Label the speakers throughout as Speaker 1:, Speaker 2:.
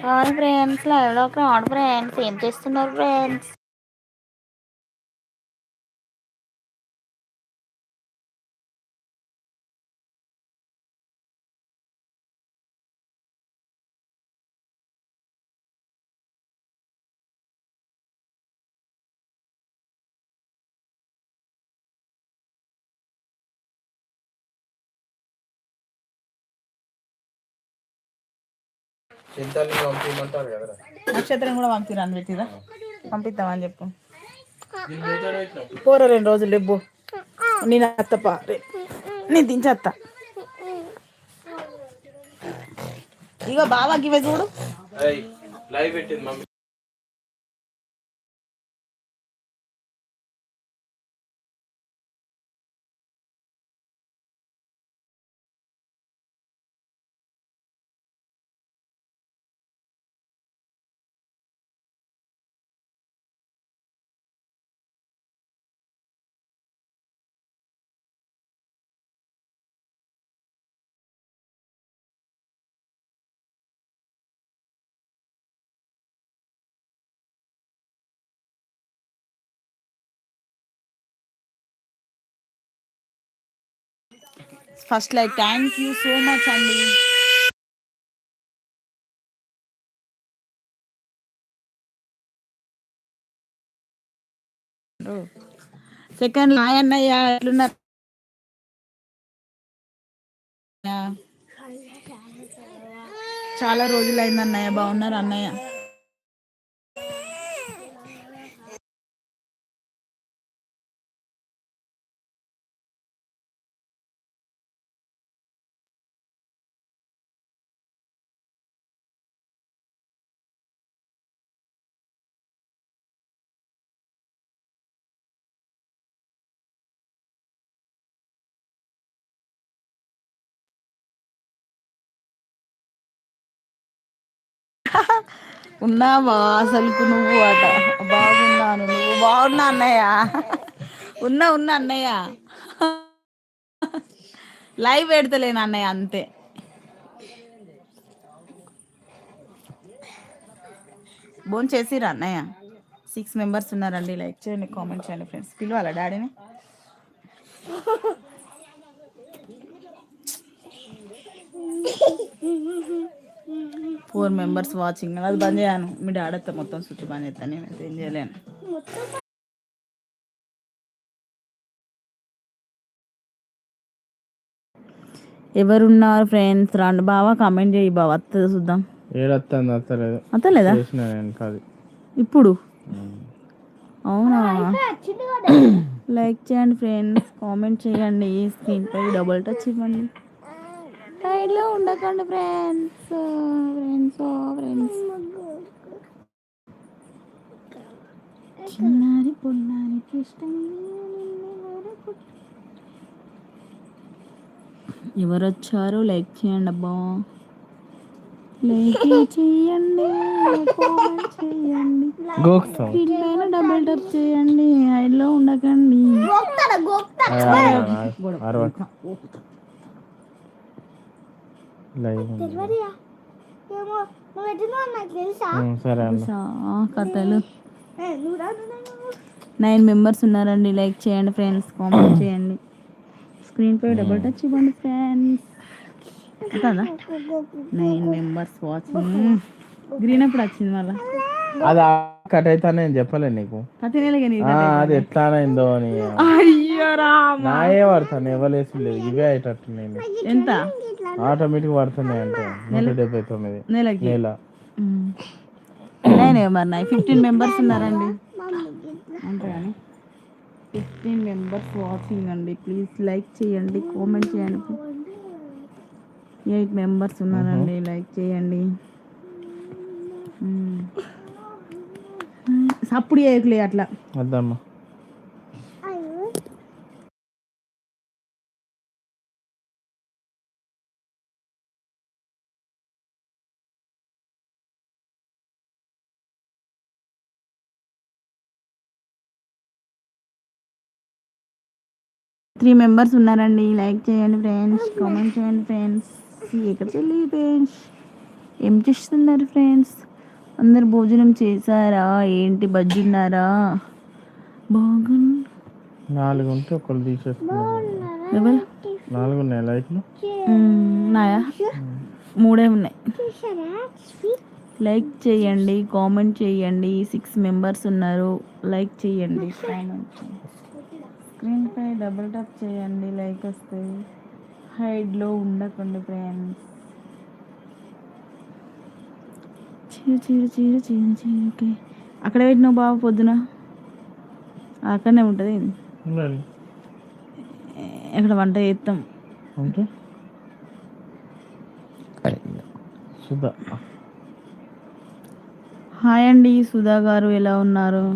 Speaker 1: Hi friends లైవ్లోకి friends ఏం చేస్తున్నారు ఫ్రెండ్స్
Speaker 2: చింతల్ని పంపించమంటారు కదరా
Speaker 3: నక్షత్రం కూడా పంపిరాని పెట్టిరా? పంపిద్దామని చెప్పు. పోరా రెండు రోజులు లేబ్బు నేను అత్తపా నేను దించేత్తా ఇగో బావా గివే చూడు.
Speaker 2: లైవ్ పెట్టింది mummy.
Speaker 3: First like thank you so much అండి. సెకండ్ హాయ్ అన్నయ్య ఎట్లున్నారు? చాలా రోజులు అయింది అన్నయ్య బాగున్నారు అన్నయ్య. ఉన్నావా? అసలుకు నువ్వు అట. బాగున్నాను నువ్వు. బాగున్నా అన్నయ్య. ఉన్నా ఉన్నా అన్నయ్య. లైవ్ పెడతలేను అన్నయ్య అంతే. భోన్ చేసిరా అన్నయ్య? సిక్స్ మెంబర్స్ ఉన్నారండి. లైక్ చేయండి కామెంట్ చేయండి ఫ్రెండ్స్. పిలవాలా డాడీని? ఫోర్ మెంబర్స్ వాచింగ్ అది బంద్ చేయను మీ డాడీ మొత్తం స్విచ్ బంద్ చేస్తాను నేను ఏం చేయలేను ఎవరున్నారు ఫ్రెండ్స్ రండి. బావా కామెంట్ చేయి బావ. వస్తుంది చూద్దాం.
Speaker 2: ఏడత్తాను అత్తలేదు.
Speaker 3: అత్తలేదా?
Speaker 2: చేసిన నేను కాదు.
Speaker 3: ఇప్పుడు? అవునా? లైక్ చేయండి ఫ్రెండ్స్ కామెంట్ చేయండి. స్క్రీన్ పై డబుల్ టచ్ ఇవ్వండి. సైడ్లో ఉండకండి ఫ్రెండ్స్ ఫ్రెండ్స్ ఫ్రెండ్స్ చిన్నారి పొన్నారికి ఇష్టం ఎవరు వచ్చారో లైక్ చేయండి అబ్బా లైక్ చేయండి కామెంట్ చేయండి
Speaker 2: గోక్తాం
Speaker 3: పిల్లైన డబుల్ టప్ చేయండి హైడ్లో ఉండకండి
Speaker 2: అరవై లైవ్ సరే
Speaker 3: కథలు. నైన్ మెంబర్స్ ఉన్నారండి. లైక్ చేయండి ఫ్రెండ్స్ కామెంట్ చేయండి. స్క్రీన్ పై డబుల్ టచ్ ఇవ్వండి ఫ్రెండ్స్. కదా నైన్ మెంబర్స్ వాచింగ్. గ్రీన్ అప్పుడు వచ్చింది మళ్ళా?
Speaker 2: అది కట్ అవుతా నేను చెప్పలే నీకు. అది ఎట్లా అయిందో అని నాయే పడతాను? ఎవరేసి లేదు ఇవే అయ్యేటట్టు నేను
Speaker 3: ఎంత?
Speaker 2: ఆటోమేటిక్ పడుతున్నాయి అంటే. నూట డెబ్బై తొమ్మిది. నెల.
Speaker 3: నైన్ మరి ఫిఫ్టీన్ మెంబర్స్ ఉన్నారండి. అంతే కానీ ఫిఫ్టీన్ మెంబర్స్ వాచింగ్ అండి. ప్లీజ్ లైక్ చేయండి కామెంట్ చేయండి. ఎయిట్ మెంబర్స్ ఉన్నారండి. లైక్ చేయండి. సప్పుడు చేయకులే అట్లా.
Speaker 2: వద్దమ్మా.
Speaker 3: త్రీ మెంబర్స్ ఉన్నారండి. లైక్ చేయండి ఫ్రెండ్స్ కామెంట్ చేయండి ఫ్రెండ్స్ ఎక్కడ చెల్లి ఫ్రెండ్స్ ఏం చేస్తున్నారు ఫ్రెండ్స్ అందరు భోజనం చేశారా? ఏంటి బజ్జున్నారా బాగున్
Speaker 2: నాలుగు ఉంటే ఒకళ్ళు తీసేస్తున్నారు నాలుగు ఉన్నాయి లైట్లు
Speaker 3: మ్మ్, నాయా మూడే ఉన్నాయి. లైక్ చేయండి కామెంట్ చేయండి. సిక్స్ మెంబర్స్ ఉన్నారు. లైక్ చేయండి. కామెంట్ స్క్రీన్ పై డబుల్ టాప్ చేయండి లైక్ వస్తాయి హైడ్లో ఉండకండి ఫ్రెండ్స్. చీర చీర చీర చీర చీర ఓకే. అక్కడ పెట్టినావు బాబు పొద్దున? అక్కడనే ఉంటుంది. ఇక్కడ వంట చేస్తాం?
Speaker 2: అంటే సుధా.
Speaker 3: హాయ్ అండి సుధా గారు ఎలా ఉన్నారు?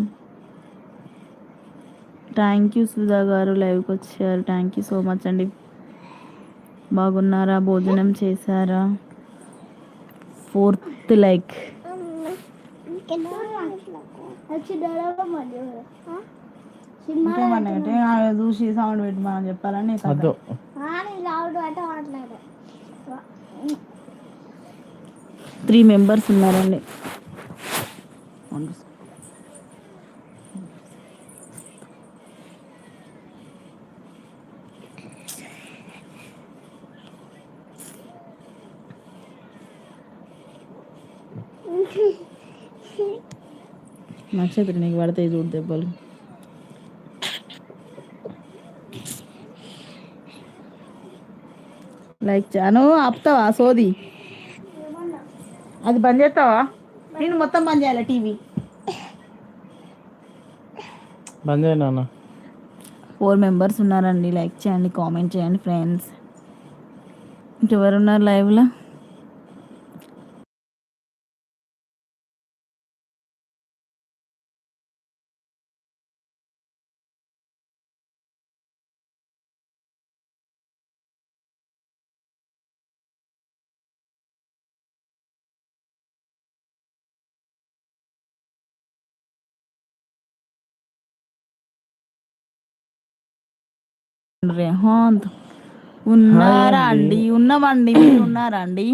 Speaker 3: థ్యాంక్ యూ సుధా గారు. లైవ్కి వచ్చారు. థ్యాంక్ యూ సో మచ్ అండి. బాగున్నారా? భోజనం చేశారా? ఫోర్త్ లైక్ చూసి సౌండ్ పెట్టి మనం చెప్పాలని త్రీ మెంబర్స్ ఉన్నారండి. నక్షత్రం నీకు పడతాయి చూడు దెబ్బలు. లైక్ చాను ఆపుతావా సోది? అది బంద్ చేస్తావా? నేను మొత్తం బంద్ చేయాలి టీవీ.
Speaker 2: బంద్ చేయి నాన్న.
Speaker 3: ఫోర్ మెంబర్స్ ఉన్నారండి లైక్ చేయండి కామెంట్ చేయండి ఫ్రెండ్స్ ఇంకెవరు ఉన్నారు రేహాంత్ ఉన్నారా అండి ఉన్నామండి మీరు ఉన్నారా అండి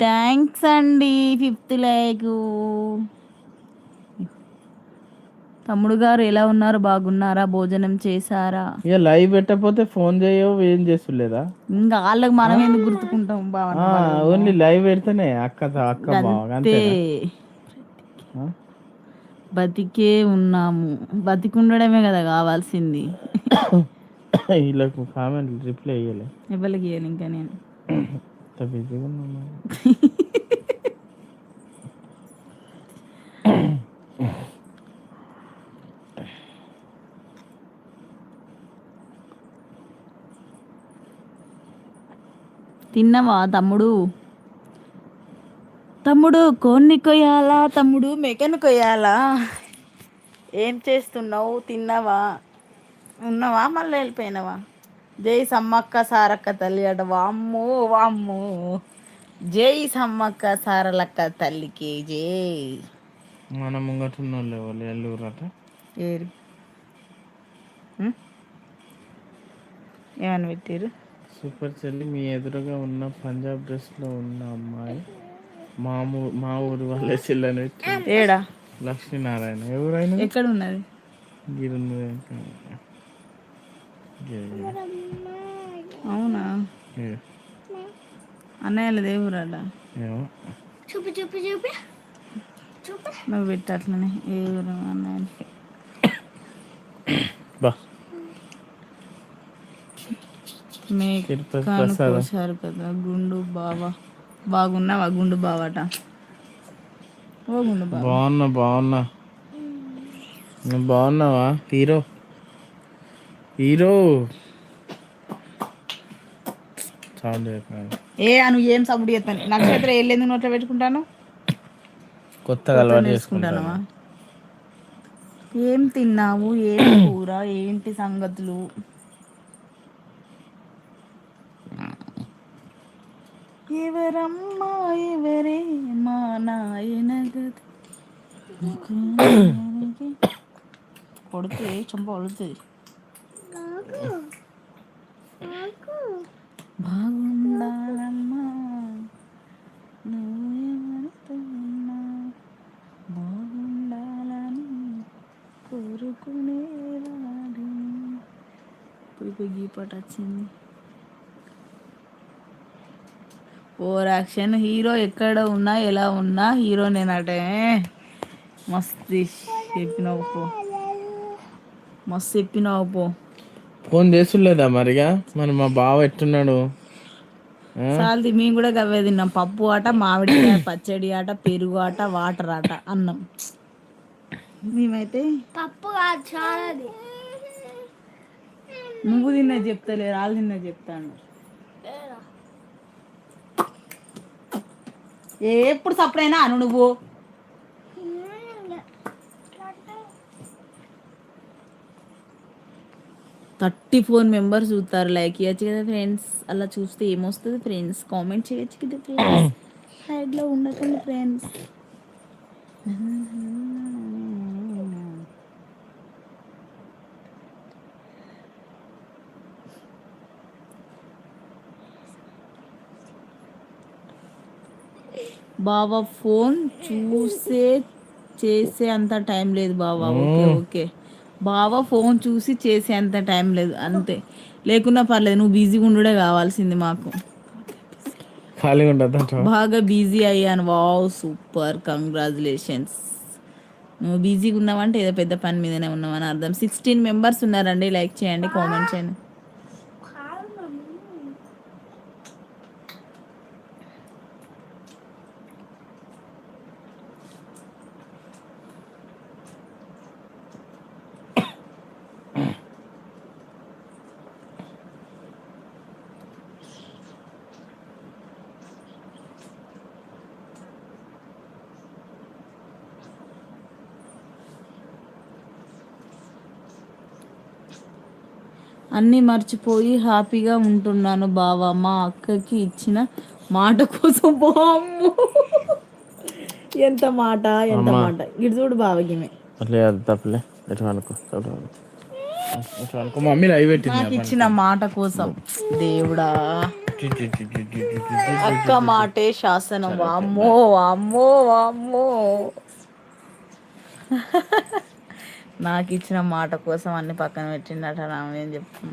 Speaker 3: థ్యాంక్స్ అండి. Fifth like. తమ్ముడు గారు ఎలా ఉన్నారు? బాగున్నారా? భోజనం చేశారా?
Speaker 2: ఇక లైవ్ పెట్టకపోతే ఫోన్ చేయవు ఏం చేస్తులేదా?
Speaker 3: ఇంకా వాళ్ళకి మనం ఎందుకు గుర్తుకుంటాం? బాగా
Speaker 2: ఓన్లీ లైవ్ పెడితేనే అక్క అక్క బావ అంతే
Speaker 3: బతికే ఉన్నాము. బతికుండడమే కదా కావాల్సింది.
Speaker 2: వీళ్ళకు కామెంట్ రిప్లై
Speaker 3: ఎవరికి ఇయ్యను ఇంకా నేను?
Speaker 2: బిజీగా ఉన్నాను
Speaker 3: తిన్నవా తమ్ముడు? తమ్ముడు కోన్ని కొయ్యాలా? తమ్ముడు మేకను కొయ్యాలా? ఏం చేస్తున్నావు? తిన్నావా? ఉన్నావా? మళ్ళీ వెళ్ళిపోయినావా? జై సమ్మక్క సారక్క తల్లి అట. వామ్మో వామ్మో. జై సమ్మక్క సారలక్క తల్లికి జై.
Speaker 2: మన ముంగట ఉన్నోళ్ళే వాళ్ళు ఎల్లూరట.
Speaker 3: ఏరి? ఏమని పెట్టారు
Speaker 2: సూపర్ చెల్లి మీ ఎదురుగా ఉన్న పంజాబ్ డ్రెస్లో ఉన్న అమ్మాయి. మా మా ఊరు వాళ్ళ చెల్లని
Speaker 3: ఏడా?
Speaker 2: లక్ష్మీనారాయణ. ఎవరైనా?
Speaker 3: ఎక్కడ ఉన్నది
Speaker 2: గిరున్నది
Speaker 3: అవునా? అన్నయ్యల దేవురాడా
Speaker 1: చూపి చూపి చూపి. చూపి.
Speaker 3: నువ్వు పెట్టు అట్లనే. ఏ ఊరు అన్నయ్య?
Speaker 2: బా. తిరుపతి ప్రసాదం.
Speaker 3: కదా గుండు బావ. బాగున్నావా గుండు బావట. ఓ గుండు బావ.
Speaker 2: బాగున్నా బాగున్నా నువ్వు బాగున్నావా హీరో. హీరో.
Speaker 3: ఏ నువ్వు ఏం సపోర్ట్ చేస్తాను? నక్షత్రం వెళ్ళేందుకు నోట్లో పెట్టుకుంటాను?
Speaker 2: కొత్తగా అలవాటు చేసుకుంటాను.
Speaker 3: ఏం తిన్నావు? ఏం కూర? ఏంటి సంగతులు? ఎవరమ్మా ఎవరే మా నాయన కొడితే చంప వలుతుంది బాగుండాలమ్మా. నువ్వు ఎవరితో బాగుండాలని కోరుకునేవాడి ఇప్పుడు ఈ పాట వచ్చింది. ఓవర్ యాక్షన్ హీరో ఎక్కడ ఉన్నా ఎలా ఉన్నా హీరో నేనటే మస్తు చెప్పినావు పో. మస్తు చెప్పినావు పో.
Speaker 2: ఫోన్ చేస్తులేదా మరిగా? మరి మా బావ ఎట్టున్నాడు?
Speaker 3: సాల్ది మేము కూడా గవ్వే తిన్నాం. పప్పు ఆట మామిడికాయ పచ్చడి ఆట పెరుగు ఆట వాటర్ ఆట అన్నం. మేమైతే
Speaker 1: పప్పు చాలాది.
Speaker 3: నువ్వు తిన్నది చెప్తలే వాళ్ళు తిన్నది చెప్తాను. ఎప్పుడు సప్పుడైనా అను నువ్వు. థర్టీ ఫోర్ మెంబర్స్ చూస్తారు లైక్ ఇవ్వచ్చు కదా ఫ్రెండ్స్? అలా చూస్తే ఏమొస్తుంది ఫ్రెండ్స్? కామెంట్ చేయొచ్చు కదా ఫ్రెండ్స్? సైడ్లో ఉండకండి ఫ్రెండ్స్. బావా ఫోన్ చూసే చేసే అంత టైం లేదు బావా. Okay okay. బావా ఫోన్ చూసి చేసే అంత టైం లేదు అంతే. లేకున్నా పర్లేదు నువ్వు బిజీగా ఉండుడే కావాల్సింది మాకు.
Speaker 2: ఖాళీగా ఉండదు
Speaker 3: బాగా బిజీ అయ్యాను. Wow super. కంగ్రాచులేషన్స్ నువ్వు బిజీగా ఉన్నావంటే ఏదో పెద్ద పని మీదనే ఉన్నావని అర్థం. సిక్స్టీన్ మెంబర్స్ ఉన్నారండి. లైక్ చేయండి కామెంట్ చేయండి. అన్నీ మర్చిపోయి హ్యాపీగా ఉంటున్నాను బావా. మా అక్కకి ఇచ్చిన మాట కోసం బామ్ము ఎంత మాట ఎంత
Speaker 2: అమ్మా.
Speaker 3: మాట. ఇటు చూడు
Speaker 2: అట్లే అది తప్పలే. ఎటు అనుకో మమ్మీ లైవ్
Speaker 3: నాకు ఇచ్చిన మాట కోసం. దేవుడా. అక్క మాటే శాసనం. వామ్మో వామ్మో వామ్మో నాకు ఇచ్చిన మాట కోసం అన్ని పక్కన పెట్టిండట రామేం చెప్తాం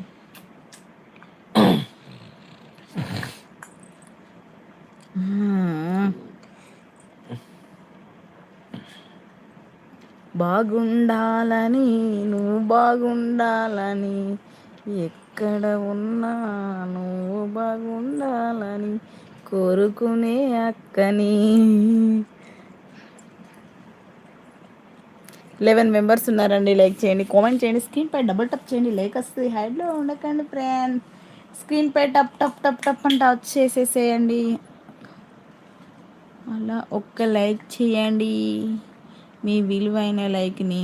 Speaker 3: బాగుండాలని నువ్వు బాగుండాలని ఎక్కడ ఉన్నా నువ్వు బాగుండాలని కోరుకునే అక్కని. లెవెన్ మెంబర్స్ ఉన్నారండి లైక్ చేయండి కామెంట్ చేయండి స్క్రీన్ పై డబుల్ టప్ చేయండి లైక్ వస్తుంది హైడ్లో ఉండకండి ఫ్రెండ్. స్క్రీన్ పై టప్ టప్ టప్ టప్ అంటే టచ్ చేసేసేయండి అలా ఒక్క లైక్ చేయండి మీ విలువైన లైక్ని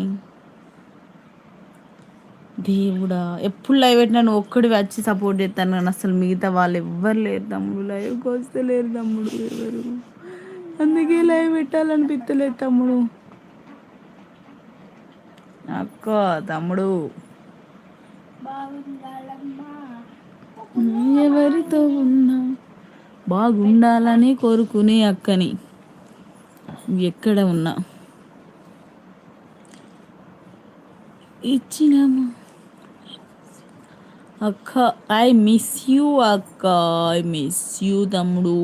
Speaker 3: దేవుడా ఎప్పుడు లైవ్ పెట్టినా నువ్వు ఒక్కడి వచ్చి సపోర్ట్ చేస్తాను కానీ అసలు మిగతా వాళ్ళు ఎవ్వరు లేరు తమ్ముడు లైవ్కి వస్తే లేరు తమ్ముడు ఎవరు. అందుకే లైవ్ పెట్టాలనిపిస్తలేదు తమ్ముడు. అక్క తమ్ముడు. ఎవరితో ఉన్నా బాగుండాలని కోరుకునే అక్కని ఎక్కడ ఉన్నా. ఇచ్చినామా? అక్క ఐ మిస్ యూ అక్క. ఐ మిస్ యూ తమ్ముడు.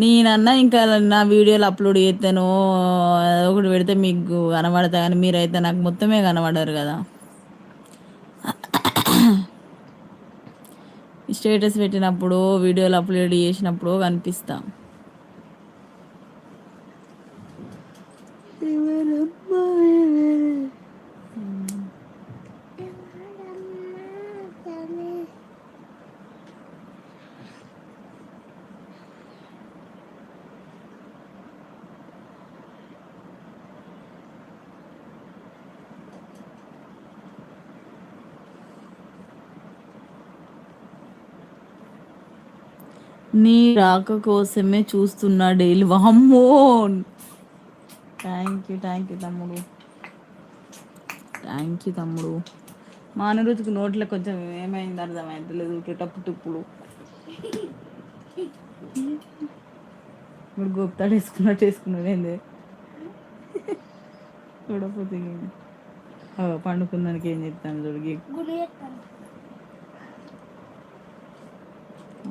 Speaker 3: నేనన్నా ఇంకా నా వీడియోలు అప్లోడ్ చేస్తాను ఒకటి పెడితే మీకు కనబడతా కానీ మీరైతే నాకు మొత్తమే కనబడరు కదా. స్టేటస్ పెట్టినప్పుడు వీడియోలు అప్లోడ్ చేసినప్పుడు కనిపిస్తాం. నీ రాక కోసమే చూస్తున్నా డైలీ. వామ్మో! థ్యాంక్ యూ థ్యాంక్ యూ తమ్ముడు. థ్యాంక్ యూ తమ్ముడు. మా అనురుతికి నోట్లో కొంచెం ఏమైంది అర్థమైంది టప్పు ఇప్పుడు ఇప్పుడు గోప్తాడు వేసుకున్నట్టు వేసుకున్నాడు ఏంది? చూడపోతే పండుకుందానికి ఏం చెప్తాను చూడగి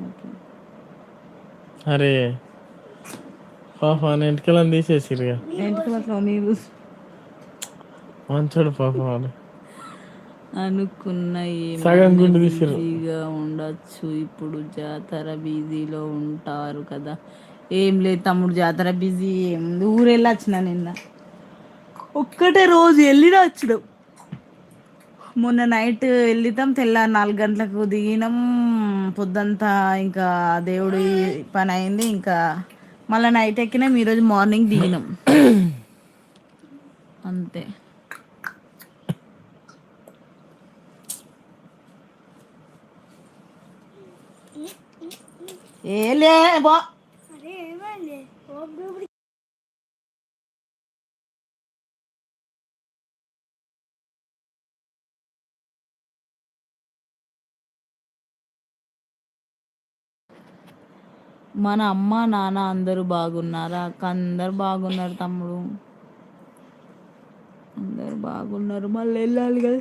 Speaker 3: ఓకే
Speaker 2: అరే పాప ఎంటికలను తీసేసిరుగా మంచోడు పాప వాడు.
Speaker 3: అనుకున్న. బిజీగా ఉండొచ్చు. ఇప్పుడు జాతర బిజీలో ఉంటారు కదా. ఏం లేదు తమ్ముడు జాతర బిజీ. ఏముంది? ఊరు వెళ్ళి వచ్చిన నిన్న. ఒక్కటే రోజు వెళ్ళినా వచ్చినాం. మొన్న నైట్ వెళ్ళితాం తెల్ల నాలుగు గంటలకు దిగినాం. పొద్దంతా ఇంకా దేవుడి పని అయింది ఇంకా మళ్ళీ నైట్ ఎక్కినాం ఈరోజు మార్నింగ్ దిగినాం. అంతే. ఏలే బా. మన అమ్మ నాన్న అందరూ బాగున్నారా? అక్క అందరు బాగున్నారు తమ్ముడు. అందరు బాగున్నారు. మళ్ళీ వెళ్ళాలి కదా.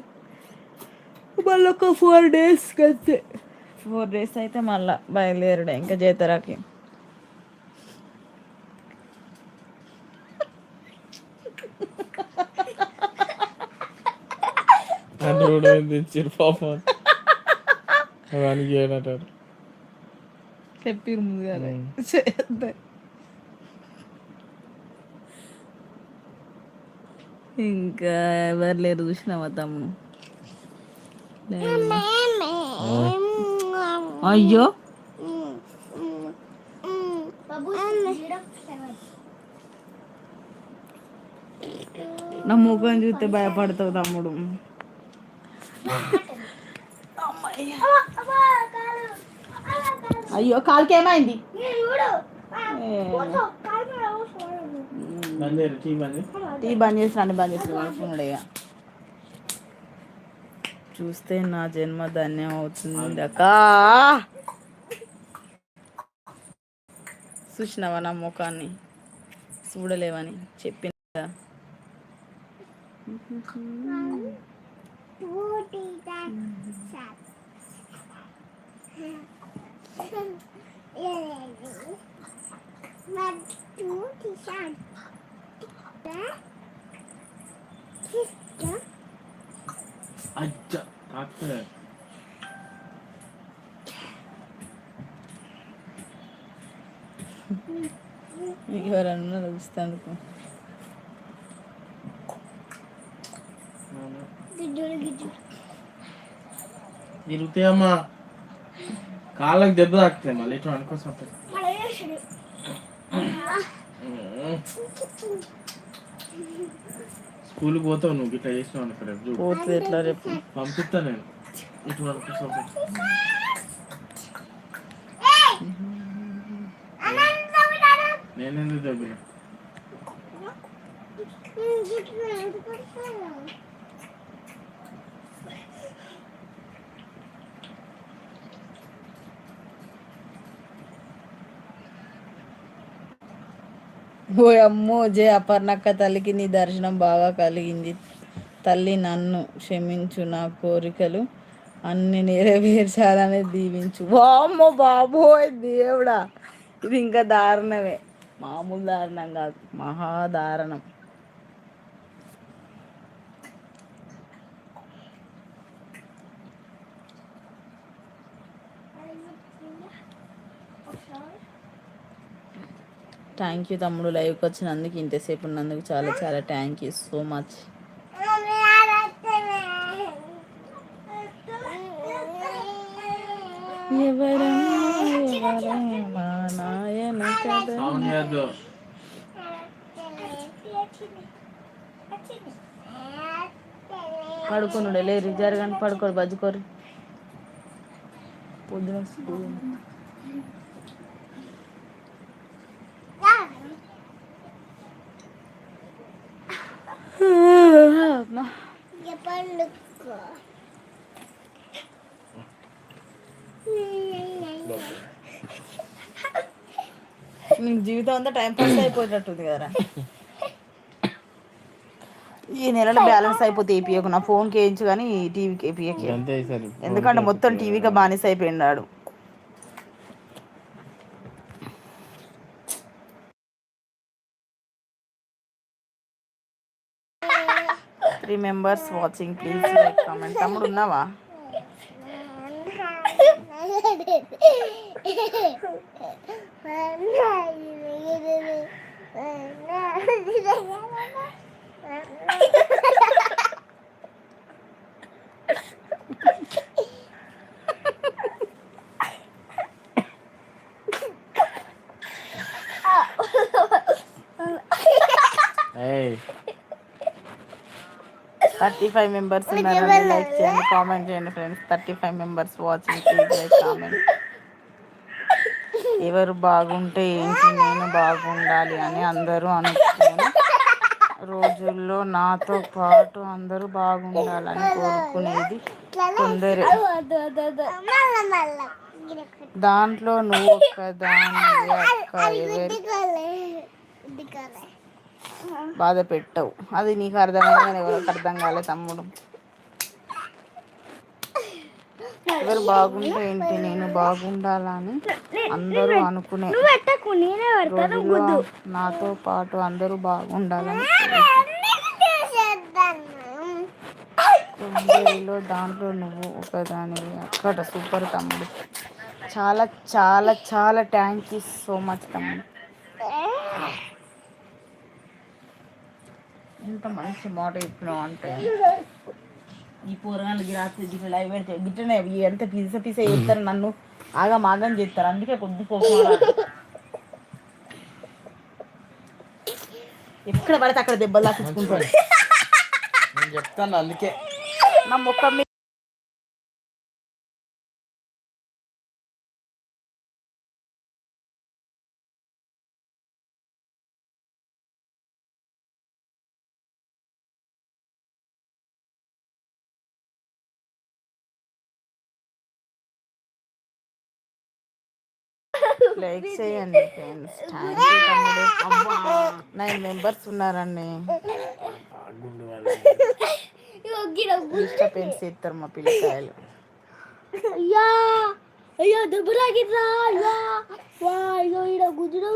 Speaker 3: మళ్ళీ ఒక ఫోర్ డేస్ అంతే. ఫోర్ డేస్ అయితే మళ్ళీ బయలుదేరడే ఇంకా చేతరాకి
Speaker 2: తెచ్చిరు పాప. ఏడంటారు
Speaker 3: చెప్పిరు ముందుగా
Speaker 2: ఉమ్.
Speaker 3: చేద్దాం ఇంకా ఎవరు లేరు చూసినావా తమ్ముడు. అయ్యో నా ముఖం చూస్తే భయపడతావు తమ్ముడు అయ్యో కాలుకి ఏమైంది
Speaker 2: టీ బంద్
Speaker 3: చేసి బంద్ చేసి ఫోన్ ఇక చూస్తే నా జన్మ ధన్యం అవుతుంది అక్క. చూసినావా నా ముఖాన్ని? చూడలేవని చెప్పిన. కదా.
Speaker 2: Acı tatlı.
Speaker 3: İlgi öğrenimler de
Speaker 2: istendik mi? Gidiyor gidiyor. Dirute ama. కాళ్ళకి దెబ్బ తాకుతాయి మళ్ళీ ఇటు అనుకోసం స్కూల్కి పోతావు నువ్వు ఇట్లా చేసినావు అనుకో రేపు చూడు
Speaker 3: పోతుంది ఎట్లా రేపు?
Speaker 2: పంపిస్తా నేను. ఇటు అనుకోసం నేనెందుకు దగ్గర
Speaker 3: ఓ అమ్మో జయ అపర్ణక్క తల్లికి నీ దర్శనం బాగా కలిగింది. తల్లి నన్ను క్షమించు నా కోరికలు అన్ని నెరవేర్చాలని దీవించు. వామ్మో బాబోయ్ దేవుడా ఇది ఇంకా దారుణమే. మామూలు దారుణం కాదు మహాదారుణం థ్యాంక్ యూ తమ్ముడు లైవ్కి వచ్చినందుకు. ఇంతసేపు ఉన్నందుకు చాలా చాలా థ్యాంక్ యూ సో మచ్. ఎవరమ్మా ఎవరమ్మా నాయన కదా పడుకునుడే లేరు పడుకోరు బజ్జుకోరు పొద్దున స్కూల్ అమ్మా. నీకు జీవితం అంతా టైం పాస్ అయిపోయేటట్టుంది కదరా. ఈ నెలలో బ్యాలెన్స్ అయిపోతే ఏపీయకు నా ఫోన్కి వేయించు కానీ టీవీకి ఏపీయకి ఎందుకంటే మొత్తం టీవీకి బానిస అయిపోయినాడు three members watching please like comment తమ్ముడు ఉన్నావా థర్టీ ఫైవ్ మెంబర్స్ ఉన్నారండి లైక్ చేయండి కామెంట్ చేయండి friends thirty five members watching please like comment ఎవరు బాగుంటే ఏంటి నేను బాగుండాలి అని అందరూ అనుకునే రోజుల్లో నాతో పాటు అందరూ బాగుండాలని కోరుకునేది కొందరే దాంట్లో నువ్వు ఒక్క దానివే అక్క ఎవరి బాధ పెట్టవు. అది నీకు అర్థమైందని ఎవరికి అర్థం కాలే తమ్ముడు. ఎవరు బాగుంటే ఏంటి? నేను బాగుండాలని అందరూ అనుకునే రోజుల్లో నాతో పాటు అందరూ బాగుండాలని దాంట్లో నువ్వు ఒకదానివి. అక్కడ సూపర్ తమ్ముడు. చాలా చాలా చాలా థ్యాంక్ యూ సో మచ్ తమ్ముడు. ఎంత మంచి మాట చెప్పినావు అంటే. ఈ పోరగాళ్ళకి రాత్రి గిట్ల లైవ్ పెడితే గిట్లనే ఈ ఎంత పిస పిస చేస్తారు నన్ను. ఆగం ఆగం చేస్తారు. అందుకే కొద్ది కోపం ఎక్కడ పడితే అక్కడ దెబ్బలు
Speaker 2: నేను చెప్తాను అందుకే.
Speaker 3: నా ముఖం లైక్ చేయండి ఫ్రెండ్స్. థ్యాంక్ యూ తమ్ముడు. నైన్ మెంబర్స్ ఉన్నారండి. డిస్టర్బెన్స్ ఇస్తారు మా పిల్లకాయలు.
Speaker 1: అయ్యా అయ్యా దెబ్బ తాకిట్రా అయ్యా. వా అయ్యో ఈడ గుజుడు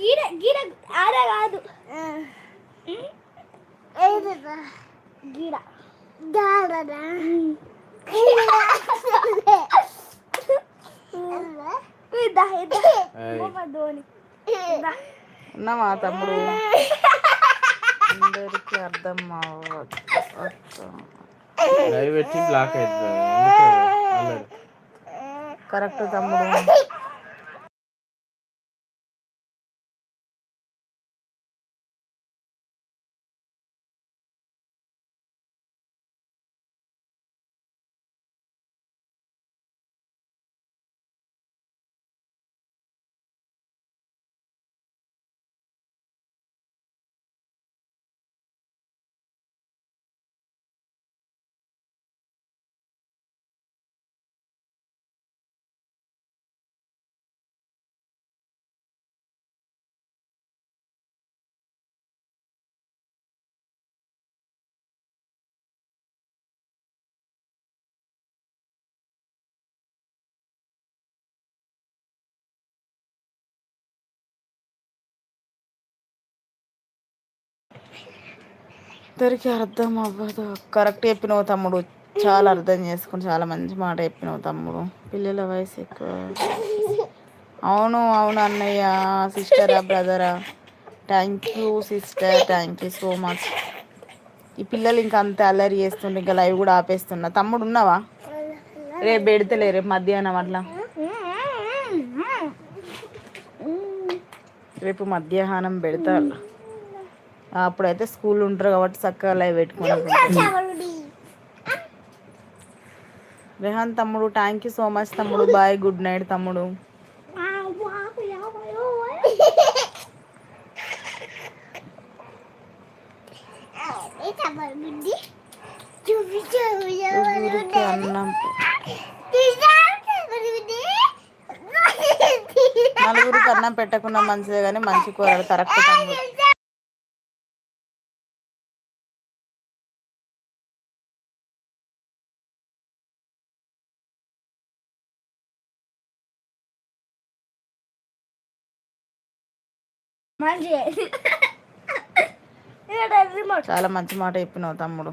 Speaker 1: గీడ గీడ ఆడ కాదు. గీడ
Speaker 3: ఉన్నామా తమ్ముడు అందరికి అర్థం
Speaker 2: లైవ్ పెట్టి బ్లాక్ అవుతుంది
Speaker 3: కరెక్ట్ తమ్ముడు ఇద్దరికి అర్థం అవ్వదు. కరెక్ట్ చెప్పినావు తమ్ముడు. చాలా అర్థం చేసుకుని చాలా మంచి మాట చెప్పినావు తమ్ముడు. పిల్లల వయసు ఎక్కువ. అవును అవును అన్నయ్య సిస్టరా బ్రదరా thank you sister thank you so much ఈ పిల్లలు ఇంకా అంత అల్లరి చేస్తుండే ఇంకా లైవ్ కూడా ఆపేస్తున్నా. తమ్ముడు ఉన్నావా? రేపు పెడతలే రేపు మధ్యాహ్నం అట్లా. రేపు మధ్యాహ్నం పెడతా అప్పుడైతే స్కూల్ ఉంటారు కాబట్టి చక్కగా లైవ్ పెట్టుకుని రెహాన్ తమ్ముడు థ్యాంక్ యూ సో మచ్ తమ్ముడు. బాయ్ గుడ్ నైట్ తమ్ముడు. ఊరికి అన్నం నలుగురికి అన్నం పెట్టకుండా మంచిదే కానీ మంచి కూర కరెక్ట్ చాలా మంచి మాట చెప్పినావు తమ్ముడు.